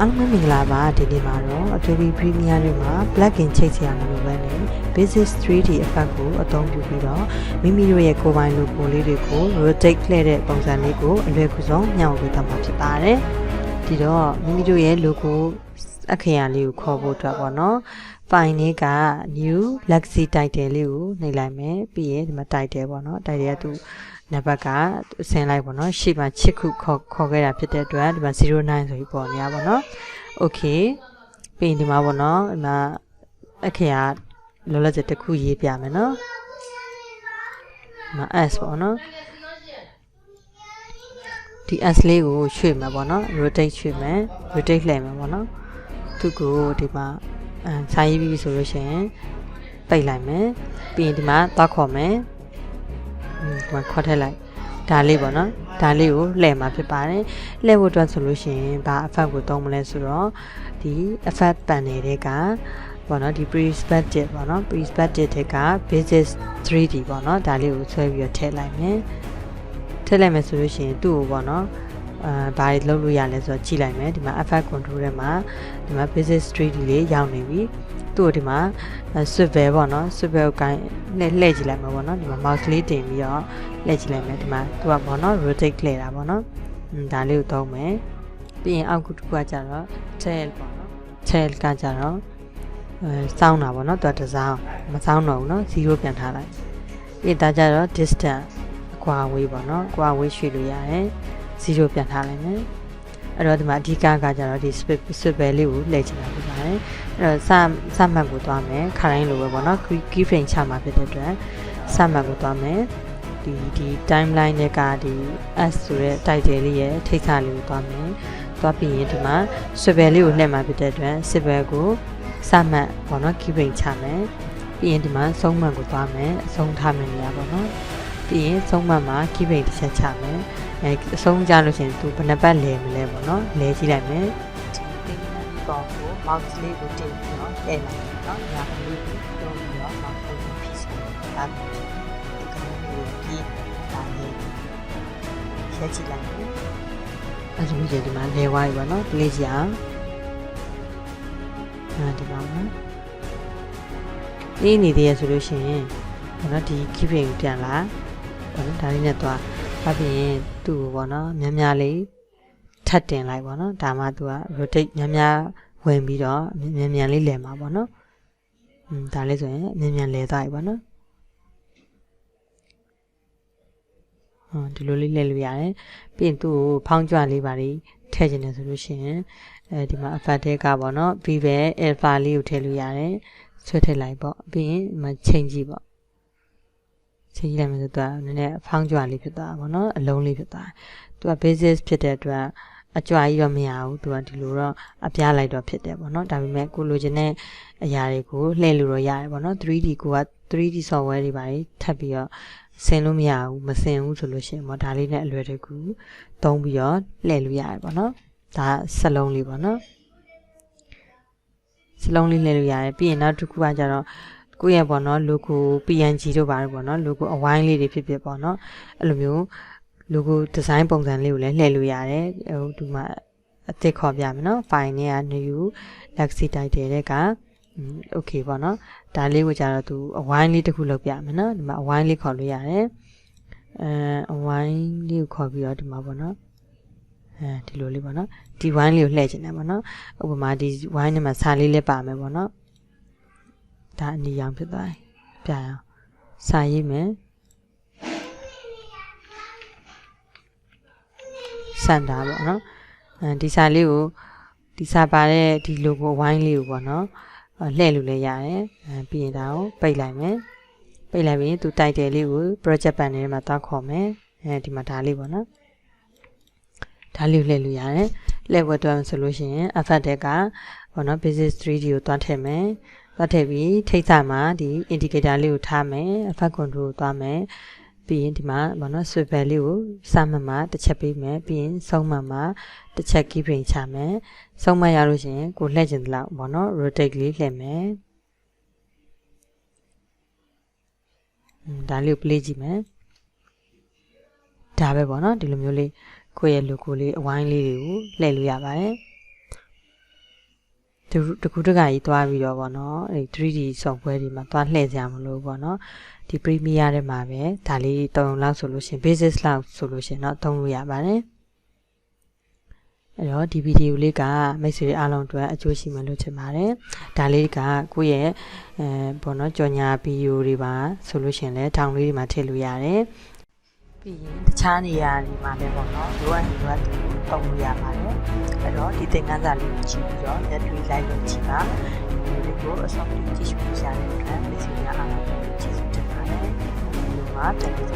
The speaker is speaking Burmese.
အားလုံးပဲမင်္ဂလာပါဒီနေ့မှာတော့ Adobe Premiere တွေမှာ plugin ချိတ်ဆရာမလို့ပဲနဲ့ Basic 3D effect ကိုအသုံးပြုပြီးတော့မိမိတို့ရဲ့ကိုယ်ပိုင် logo လေးတွေကို rotate လှည့်တဲ့ပုံစံလေးကိုအလွယ်ကူဆုံးမျှဝေပေးသွားမှာဖြစ်ပါတယ်ဒီတော့မိမိတို့ရဲ့ logo အခရာလေးကိုခေါ်ဖို့အတွက်ပေါ့နော် file လေးက new legacy title လေးကိုနှိပ်လိုက်မယ်ပြီးရင်ဒီမှာ title ပေါ့နော် title ကသူ နံပါတ်ကဆင်းလိုက်ပေါ့နော်ရှေ့မှာချစ်ခုခေါ်ခေါ်ခဲ့တာဖြစ်တဲ့အတွက်ဒီမှာ09ဆိုပြီးပေါ်နေရပါတော့ okay ပြီးရင်ဒီမှာပေါ့နော်ဒီမှာအခရာလောလောဆယ်တစ်ခုရေးပြမယ်နော်ဒီမှာ s ပေါ့နော်ဒီ s လေးကိုရွှေ့မှာပေါ့နော် rotate ရွှေ့မယ် rotate လှည့်မှာပေါ့နော်သူကိုဒီမှာအဲစာရေးပြီးပြီဆိုလို့ရှိရင်ပိတ်လိုက်မယ်ပြီးရင်ဒီမှာသွားခေါ်မယ်อืม ဒီမှာခေါ်ထည့်လိုက်ဒါလေးပေါ့နော်ဒါလေးကိုလှည့်မှာဖြစ်ပါတယ်လှည့်ဖို့အတွက်ဆိုလို့ရှိရင်ဘာ effect ကိုသုံးမလဲဆိုတော့ဒီ effect panel တွေကပေါ့နော်ဒီ perspective ပေါ့နော် perspective တွေက basis 3D ပေါ့နော်ဒါလေးကိုဆွဲပြီးတော့ထည့်လိုက်မယ်ထည့်လိုက်မယ်ဆိုလို့ရှိရင်သူ့ကိုပေါ့နော် အာဘာတွေလုပ်လို့ရလဲဆိုတော့ကြည့်လိုက်မယ်ဒီမှာ effect control ထဲမှာဒီမှာ basis 3D လေးရောက်နေပြီသူ့ကိုဒီမှာ swivel ပေါ့နော် swivel ကိုကိုင်းလှည့်လှည့်ကြည့်လိုက်မှာပေါ့နော်ဒီမှာ mouse လေးတင်ပြီးတော့လှည့်ကြည့်လိုက်မယ်ဒီမှာသူကပေါ့နော် rotate လှည့်တာပေါ့နော်อืมဒါလေးကိုသုံးမယ်ပြီးရင်အောက်ကူတစ်ခုကကြတော့ tail ပေါ့နော် tail ကကြတော့အဲစောင်းတာပေါ့နော်သူကတစ်စောင်းမစောင်းတော့ဘူးနော်0ပြန်ထားလိုက်ပြီးဒါကြတော့ distance အကွာအဝေးပေါ့နော်အကွာအဝေးရွှေ့လို့ရတယ် 0ပြန်ထားလိုက်မယ်အဲ့တော့ဒီမှာအဓိကကကြတော့ဒီ swivel လေးကိုလှည့်ချင်တာဖြစ်ပါတယ်အဲ့တော့စစမှတ်ကိုသွားမယ်ခါတိုင်းလိုပဲပေါ့နော် key frame ချမှာဖြစ်တဲ့အတွက်စမှတ်ကိုသွားမယ်ဒီဒီ timeline တွေကဒီ s ဆိုတဲ့ title လေးရဲ့ထိတ်ဆလေးကိုသွားမယ်သွားပြီးရင်ဒီမှာ swivel လေးကိုလှည့်မှာဖြစ်တဲ့အတွက် swivel ကိုစမှတ်ပေါ့နော် key frame ချမယ်ပြီးရင်ဒီမှာဆုံးမှတ်ကိုသွားမယ်အဆုံးထားမယ်နေရာပေါ့နော် ပြီးရင်ဆုံးမှတ်မှာ key frame တစ်ချက်ချမယ်အဲအဆုံးကြလို့ရှိရင်သူဘယ်နှပတ်လဲမလဲပေါ့နော်လဲကြည့်လိုက်မယ်ဒီပေါ်ကို mouse လေးကိုတင်ပြီးတော့ထည့်လိုက်မယ်နော်ညာလေးကိုတုံးပြီးတော့ mouse လေးကိုဖိစီဒါပြီးဒီကနေ့ကိုပြီးဒါလေးဆက်ကြည့်လိုက်မယ်အဲဒါမျိုးဒီမှာလဲဝိုင်းပါနော် play ကြအောင်အဲဒီမှာနော်ဒီနေသေးရဆိုလို့ရှိရင်ဘာလို့ဒီ keeping ပြန်လာ ဘာလို့ဒါလေးနဲ့သွားဘာဖြစ်ရင်သူ့ကိုပေါ့နော်များများလေးထပ်တင်လိုက်ပေါ့နော်ဒါမှသူက rotate များများဝင်ပြီးတော့မြန်မြန်လေးလဲမှာပေါ့နော်อืมဒါလေးဆိုရင်မြန်မြန်လဲသွားပြီပေါ့နော်ဟောဒီလိုလေးလဲလို့ရတယ်ပြီးရင်သူ့ကိုဖောင်းကြွလေးပါလေးထည့်ခြင်းတယ်ဆိုလို့ရှိရင်အဲဒီမှာ effect တွေကပေါ့နော်ပြီးပဲ alpha လေးကိုထည့်လို့ရတယ်ဆွဲထည့်လိုက်ပေါ့ပြီးရင်ဒီမှာချိန်ကြည့်ပေါ့ ချိန်ကြည့်လိုက်မယ်ဆိုတော့နည်းနည်းဖောင်းကြွလေးဖြစ်သွားတာပေါ့နော်အလုံးလေးဖြစ်သွားတယ်သူက basis ဖြစ်တဲ့အတွက်အကြွားကြီးတော့မရဘူးသူကဒီလိုတော့အပြားလိုက်တော့ဖြစ်တယ်ပေါ့နော်ဒါပေမဲ့ကိုလိုချင်တဲ့အရာတွေကိုလှည့်လို့တော့ရတယ်ပေါ့နော် 3D ကိုက 3D software တွေပါတယ်ထပ်ပြီးတော့ဆင်လို့မရဘူးမဆင်ဘူးဆိုလို့ရှိရင်ပေါ့ဒါလေးနဲ့အလွယ်တကူသုံးပြီးတော့လှည့်လို့ရတယ်ပေါ့နော်ဒါစလုံးလေးပေါ့နော်စလုံးလေးလှည့်လို့ရတယ်ပြီးရင်နောက်တစ်ခုကကြတော့ ကိုယ့်ရဲ့ပေါ့နော် logo PNG တို့ပါတယ်ပေါ့နော် logo အဝိုင်းလေးတွေဖြစ်ဖြစ်ပေါ့နော်အဲ့လိုမျိုး logo design ပုံစံလေးကိုလည်းလှည့်လို့ရတယ်ဟိုဒီမှာအသစ်ခေါ်ပြမယ်နော် file နဲ့က new legacy title တဲ့က okay ပေါ့နော်ဒါလေးကိုကြတော့သူအဝိုင်းလေးတစ်ခုလုပ်ပြမယ်နော်ဒီမှာအဝိုင်းလေးခေါ်လို့ရတယ်အဲအဝိုင်းလေးကိုခေါ်ပြီးတော့ဒီမှာပေါ့နော်အဲဒီလိုလေးပေါ့နော်ဒီဝိုင်းလေးကိုလှည့်ချင်တယ်ပေါ့နော်ဥပမာဒီဝိုင်းထဲမှာစာလေးလည်းပါမယ်ပေါ့နော် ဒါအနီရောင်ဖြစ်သွားတယ်ပြရအောင်စာရေးမယ်စန်တာပေါ့နော်အဲဒီစာလေးကိုဒီစာပါတဲ့ဒီ logo ဝိုင်းလေးကိုပေါ့နော်လှည့်လို့လည်းရတယ်အဲပြီးရင်ဒါကိုပိတ်လိုက်မယ်ပိတ်လိုက်ပြီးသူ title လေးကို project panel ထဲမှာတောက်ခေါ်မယ်အဲဒီမှာဒါလေးပေါ့နော်ဒါလေးကိုလှည့်လို့ရတယ်လှည့်ဝတ်တော့ဆိုလို့ရှိရင် effect တွေကပေါ့နော် basic 3D ကိုတွန်းထည့်မယ် တွန်းထည့်ပြီးထိတ်ဆာမှာဒီ indicator လေးကိုထားမယ် effect control ကိုတွားမယ်ပြီးရင်ဒီမှာဘာနော် swivel လေးကိုစမှတ်မှာတစ်ချက်ပေးမယ်ပြီးရင်ဆုံးမှတ်မှာတစ်ချက် key frame ချမယ်ဆုံးမှတ်ရလို့ရှိရင်ကိုလှည့်ကျင်သလောက်ဘာနော် rotate လေးလှည့်မယ်ဒါလေးကို play ကြည့်မယ်ဒါပဲပေါ့နော်ဒီလိုမျိုးလေးကိုယ့်ရဲ့ logo လေးအဝိုင်းလေးတွေကိုလှည့်လို့ရပါတယ် တူတကူတကကြီးသွားပြီးတော့ဗောနော်အဲ 3D software တွေမှာသွားလှည့်ကြမလို့ဗောနော်ဒီ Premiere ထဲမှာပဲဒါလေးတုံလောက်ဆိုလို့ရှရင် basis လောက်ဆိုလို့ရှရင်တော့သုံးလို့ရပါတယ်အဲ့တော့ဒီဗီဒီယိုလေးကမိတ်ဆွေအားလုံးအတွက်အကျိုးရှိမယ်လို့ထင်ပါတယ်။ဒါလေးကကိုယ့်ရဲ့အဲဘောနော်ကြော်ညာဗီဒီယိုတွေပါဆိုလို့ရှရင်လည်းထောင်လေးတွေမှာထည့်လို့ရတယ်။ ပြီးရင်တခြားနေရာတွေမှာလည်းပေါ့နော်လိုအပ်ရင်လိုအပ်သူတုံးလို့ရပါတယ်။အဲ့တော့ဒီသင်ခန်းစာလေးကိုကြည့်ပြီးတော့လက်တွေ့လိုက်လို့ကြည့်ပါ။ဒီလိုလေးကိုအဆုံးထိကြည့်ရှုကြတဲ့အတွက်မိတ်ဆွေများအားလုံးကိုကျေးဇူးတင်ပါတယ်။ဒီလိုမှပြန်ပြီးတော့ကြားရအောင်